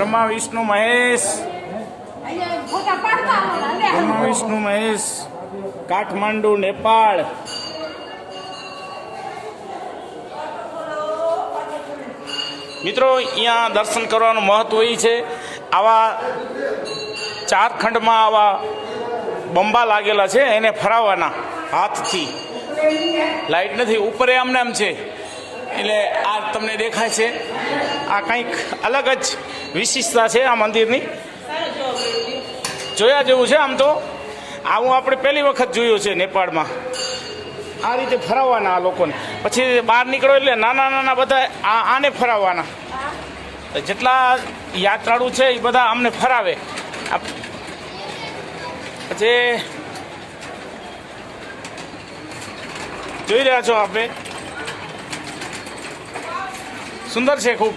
બ્રહ્મા વિષ્ણુ મહેશ. બ્રહ્મા વિષ્ણુ મહેશ, કાઠમાંડુ, નેપાળ. મિત્રો, અહીંયા દર્શન કરવાનું મહત્વ એ છે, આવા ચાર ખંડમાં આવા બંબા લાગેલા છે, એને ફરાવવાના હાથથી. લાઈટ નથી, ઉપરે આમને આમ છે. એટલે આ તમને દેખાય છે. આ કંઈક અલગ જ વિશિષ્ટતા છે આ મંદિરની. જોયા જેવું છે આમ તો? આવું આપણે પહેલી વખત જોયું છે નેપાળમાં. આ રીતે ફરાવવાના આ લોકોને. પછી બહાર નીકળો એટલે નાના નાના બધા આ આને ફરાવવાના. જેટલા યાત્રાળુ છે એ બધા અમને ફરાવે. પછી જોઈ રહ્યા છો આપણે. સુંદર છે ખૂબ.